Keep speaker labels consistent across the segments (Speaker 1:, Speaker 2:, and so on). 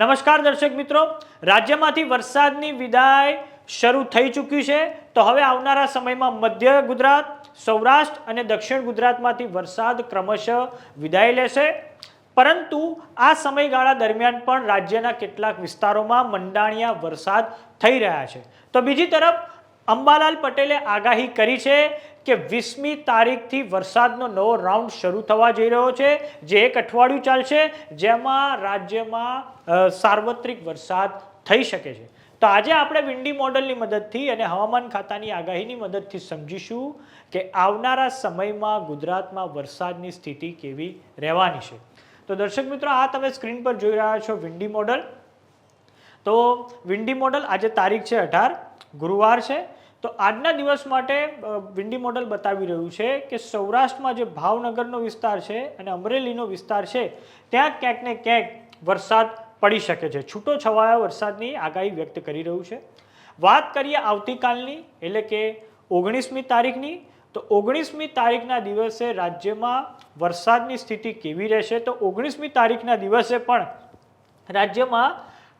Speaker 1: નમસ્કાર દર્શક મિત્રો. રાજ્યમાંથી વરસાદની વિદાય શરૂ થઈ ચૂક્યું છે. તો હવે આવનારા સમયમાં મધ્ય ગુજરાત, સૌરાષ્ટ્ર અને દક્ષિણ ગુજરાતમાંથી વરસાદ ક્રમશઃ વિદાય લેશે. પરંતુ આ સમયગાળા દરમિયાન પણ રાજ્યના કેટલાક વિસ્તારોમાં મંડાણિયા વરસાદ થઈ રહ્યા છે. તો બીજી તરફ અંબાલાલ પટેલે આગાહી કરી છે કે વીસમી તારીખથી વરસાદનો નવો રાઉન્ડ શરૂ થવા જઈ રહ્યો છે. જે એક અઠવાડિયું ચાલશે, જેમાં રાજ્યમાં સાર્વત્રિક વરસાદ થઈ શકે છે. તો આજે આપણે વિન્ડી મોડલની મદદથી અને હવામાન ખાતાની આગાહીની મદદથી સમજીશું કે આવનારા સમયમાં ગુજરાતમાં વરસાદની સ્થિતિ કેવી રહેવાની છે. તો દર્શક મિત્રો, આ તમે સ્ક્રીન પર જોઈ રહ્યા છો વિન્ડી મોડલ. તો વિન્ડી મોડલ આજે તારીખ છે અઢાર, ગુરુવાર છે. તો આજના દિવસ માટે વિન્ડી મોડલ બતાવી રહ્યું છે કે સૌરાષ્ટ્રમાં જે ભાવનગરનો વિસ્તાર છે અને અમરેલીનો વિસ્તાર છે, ત્યાં ક્યાંક ને ક્યાંક વરસાદ પડી શકે છે. છૂટો છવાયા વરસાદની આગાહી વ્યક્ત કરી રહ્યું છે. વાત કરીએ આવતીકાલની, એટલે કે ઓગણીસમી તારીખની, તો ઓગણીસમી તારીખના દિવસે રાજ્યમાં વરસાદની સ્થિતિ કેવી રહેશે? તો ઓગણીસમી તારીખના દિવસે પણ રાજ્યમાં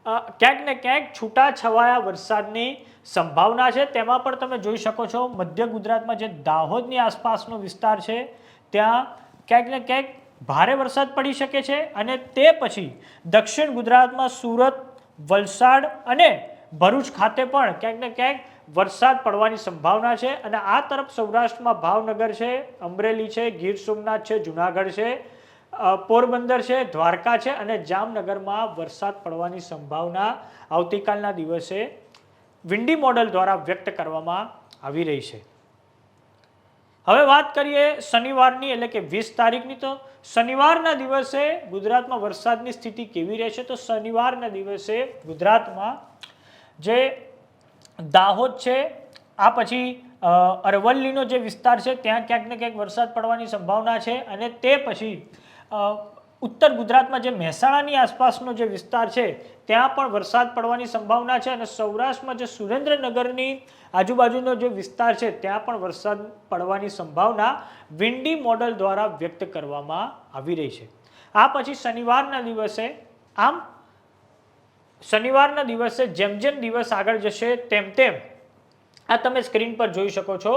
Speaker 1: ક્યાંક ને ક્યાંક છૂટા છવાયા વરસાદની સંભાવના છે. તેમાં પણ તમે જોઈ શકો છો, મધ્ય ગુજરાતમાં જે દાહોદની આસપાસનો વિસ્તાર છે, ત્યાં ક્યાંક ને ક્યાંક ભારે વરસાદ પડી શકે છે અને તે પછી દક્ષિણ ગુજરાતમાં સુરત, વલસાડ અને ભરૂચ ખાતે પણ ક્યાંક ને ક્યાંક વરસાદ પડવાની સંભાવના છે. અને આ તરફ સૌરાષ્ટ્રમાં ભાવનગર છે, અમરેલી છે, ગીર સોમનાથ છે, જુનાગઢ છે. પોરબંદર છે, દ્વારકા છે અને જામનગરમાં વરસાદ પડવાની સંભાવના આવતીકાલના દિવસે વિન્ડી મોડલ દ્વારા વ્યક્ત કરવામાં આવી રહી છે. હવે વાત કરીએ શનિવારની, એટલે કે વીસ તારીખની, તો શનિવારના દિવસે ગુજરાતમાં વરસાદની સ્થિતિ કેવી રહેશે? તો શનિવારના દિવસે ગુજરાતમાં જે દાહોદ છે, આ પછી અરવલ્લીનો જે વિસ્તાર છે, ત્યાં ક્યાંક ને ક્યાંક વરસાદ પડવાની સંભાવના છે અને તે પછી ઉત્તર ગુજરાતમાં જે મહેસાણાની આસપાસનો જે વિસ્તાર છે, ત્યાં પણ વરસાદ પડવાની સંભાવના છે અને સૌરાષ્ટ્રમાં જે સુરેન્દ્રનગરની આજુબાજુનો જે વિસ્તાર છે, ત્યાં પણ વરસાદ પડવાની સંભાવના વિન્ડી મોડલ દ્વારા વ્યક્ત કરવામાં આવી રહી છે. આ પછી શનિવારના દિવસે આમ શનિવારના દિવસે જેમ જેમ દિવસ આગળ જશે, તેમ તેમ આ તમે સ્ક્રીન પર જોઈ શકો છો.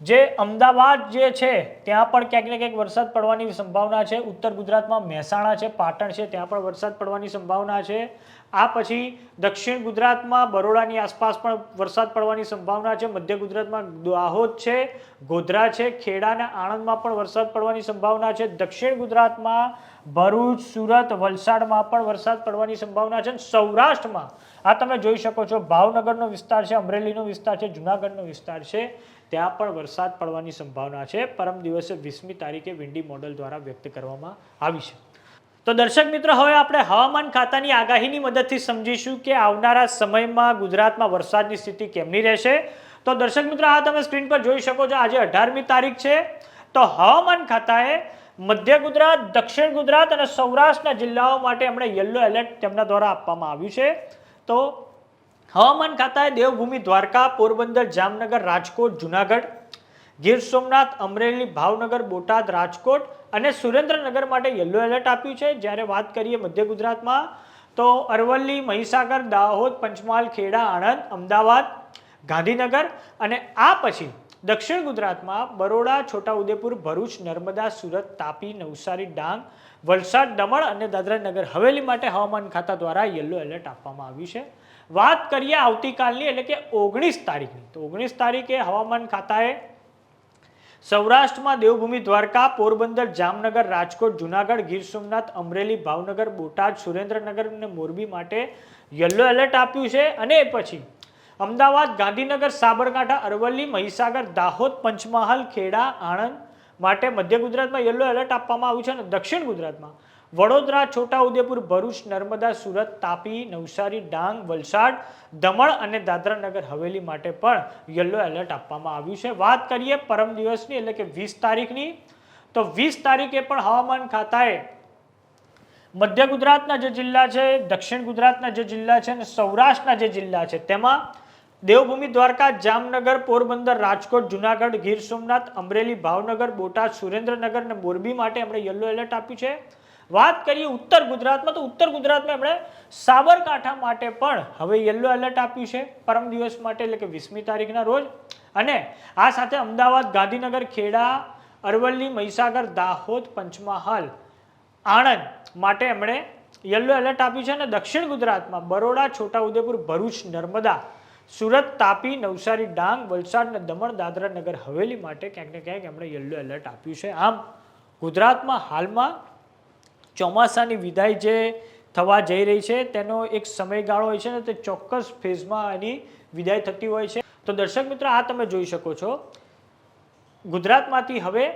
Speaker 1: જે અમદાવાદ જે છે, ત્યાં પણ ક્યાંક ને ક્યાંક વરસાદ પડવાની સંભાવના છે. ઉત્તર ગુજરાતમાં મહેસાણા છે, પાટણ છે, ત્યાં પણ વરસાદ પડવાની સંભાવના છે. આ પછી દક્ષિણ ગુજરાતમાં બરોડાની આસપાસ પણ વરસાદ પડવાની સંભાવના છે. મધ્ય ગુજરાતમાં દાહોદ છે, ગોધરા છે, ખેડા અને આણંદમાં પણ વરસાદ પડવાની સંભાવના છે. દક્ષિણ ગુજરાતમાં ભરૂચ, સુરત, વલસાડમાં પણ વરસાદ પડવાની સંભાવના છે. સૌરાષ્ટ્રમાં, આ તમે જોઈ શકો છો, ભાવનગરનો વિસ્તાર છે, અમરેલીનો વિસ્તાર છે, જુનાગઢનો વિસ્તાર છે. ત્યાં પણ વરસાદ પડવાની સંભાવના છે. પરમ દિવસે વીસમી તારીખે વિન્ડી મોડલ દ્વારા વ્યક્ત કરવામાં આવી છે. તો દર્શક મિત્રો, હવે આપણે હવામાન ખાતાની આગાહીની મદદથી સમજીશું કે આવનારા સમયમાં ગુજરાતમાં વરસાદની સ્થિતિ કેમની રહેશે. તો દર્શક મિત્રો, આ તમે સ્ક્રીન પર જોઈ શકો છો, આજે અઢારમી તારીખ છે. તો હવામાન ખાતાએ મધ્ય ગુજરાત, દક્ષિણ ગુજરાત અને સૌરાષ્ટ્રના જિલ્લાઓ માટે હમણાં યલો એલર્ટ તેમના દ્વારા આપવામાં આવ્યું છે. તો હવામાન ખાતાએ દેવભૂમિ દ્વારકા, પોરબંદર, જામનગર, રાજકોટ, જુનાગઢ, ગીર સોમનાથ, અમરેલી, ભાવનગર, બોટાદ, રાજકોટ અને સુરેન્દ્રનગર માટે યલો એલર્ટ આપ્યું છે. જ્યારે વાત કરીએ મધ્ય ગુજરાતમાં, તો અરવલ્લી, મહીસાગર, દાહોદ, પંચમહાલ, ખેડા, આણંદ, અમદાવાદ, ગાંધીનગર અને આ પછી દક્ષિણ ગુજરાતમાં બરોડા, છોટાઉદેપુર, ભરૂચ, નર્મદા, સુરત, તાપી, નવસારી, ડાંગ, વલસાડ, દમણ અને દાદરાનગર હવેલી માટે હવામાન ખાતા દ્વારા યલો એલર્ટ આપવામાં આવ્યું છે. વાત કરીએ આવતીકાલની, એટલે કે ઓગણીસ તારીખની. તો ઓગણીસ તારીખે હવામાન ખાતાએ સૌરાષ્ટ્રમાં દેવભૂમિ દ્વારકા, પોરબંદર, જામનગર, રાજકોટ, જુનાગઢ, ગીર સોમનાથ, અમરેલી, ભાવનગર, બોટાદ, સુરેન્દ્રનગર અને મોરબી માટે યલો એલર્ટ આપ્યું છે. અને પછી અમદાવાદ, ગાંધીનગર, સાબરકાંઠા, અરવલ્લી, મહીસાગર, દાહોદ, પંચમહાલ, ખેડા, આણંદ માટે મધ્ય ગુજરાતમાં યલો એલર્ટ આપવામાં આવ્યું છે અને દક્ષિણ ગુજરાતમાં વડોદરા, છોટાઉદેપુર, ભરૂચ, નર્મદા, સુરત, તાપી, નવસારી, ડાંગ, વલસાડ, દમણ અને દાદરાનગર હવેલી માટે પણ યલો એલર્ટ આપવામાં આવ્યું છે. વાત કરીએ પરમ દિવસની, એટલે કે વીસ તારીખની, તો વીસ તારીખે પણ હવામાન ખાતાએ મધ્ય ગુજરાતના જે જિલ્લા છે, દક્ષિણ ગુજરાતના જે જિલ્લા છે અને સૌરાષ્ટ્રના જે જિલ્લા છે, તેમાં દેવભૂમિ દ્વારકા, જામનગર, પોરબંદર, રાજકોટ, જુનાગઢ, ગીર સોમનાથ, અમરેલી, ભાવનગર, બોટાદ, સુરેન્દ્રનગર અને મોરબી માટે એમણે યલો એલર્ટ આપ્યું છે. વાત કરીએ ઉત્તર ગુજરાતમાં, તો ઉત્તર ગુજરાતમાં એમણે સાબરકાંઠા માટે પણ હવે યલો એલર્ટ આપ્યું છે, પરમ દિવસ માટે એટલે કે વીસમી તારીખના રોજ. અને આ સાથે અમદાવાદ, ગાંધીનગર, ખેડા, અરવલ્લી, મહીસાગર, દાહોદ, પંચમહાલ, આણંદ માટે એમણે યલો એલર્ટ આપ્યું છે. અને દક્ષિણ ગુજરાતમાં બરોડા, છોટાઉદેપુર, ભરૂચ, નર્મદા સુરત, તાપી, નવસારી, ડાંગ, વલસાડ અને દમણ, દાદરા નગર હવેલી માટે ક્યાંક ને ક્યાંક એમણે યલો એલર્ટ આપ્યું છે. આમ, ગુજરાતમાં હાલમાં ચોમાસાની વિદાય જે થવા જઈ રહી છે, તેનો એક સમયગાળો હોય છે ને તે ચોક્કસ ફેઝમાં એની વિદાય થતી હોય છે. તો દર્શક મિત્ર, આ તમે જોઈ શકો છો. ગુજરાતમાંથી હવે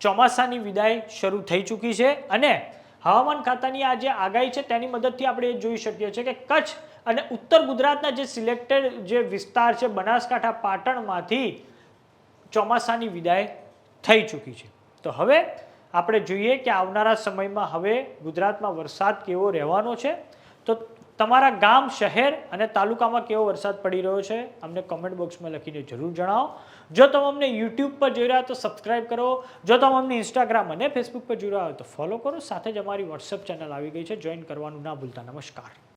Speaker 1: ચોમાસાની વિદાય શરૂ થઈ ચૂકી છે અને હવામાન ખાતાની આ જે આગાહી છે, તેની મદદથી આપણે એ જોઈ શકીએ છીએ કે કચ્છ અને ઉત્તર ગુજરાતના જે સિલેક્ટેડ જે વિસ્તાર છે, બનાસકાંઠા, પાટણમાંથી ચોમાસાની વિદાય થઈ ચૂકી છે. તો હવે આપણે જોઈએ કે આવનારા સમયમાં હવે ગુજરાતમાં વરસાદ કેવો રહેવાનો છે. તો તમારા ગામ, શહેર અને તાલુકામાં કેવો વરસાદ પડી રહ્યો છે, અમને કોમેન્ટ બોક્સમાં લખીને જરૂર જણાવો. જો તમે અમને યુટ્યુબ પર જોઈ રહ્યા તો સબસ્ક્રાઇબ કરો. જો તમે અમને ઇન્સ્ટાગ્રામ અને ફેસબુક પર જોઈ રહ્યા હોય તો ફોલો કરો. સાથે જ અમારી વોટ્સઅપ ચેનલ આવી ગઈ છે. જોઈન કરવાનું ના ભૂલતા. નમસ્કાર.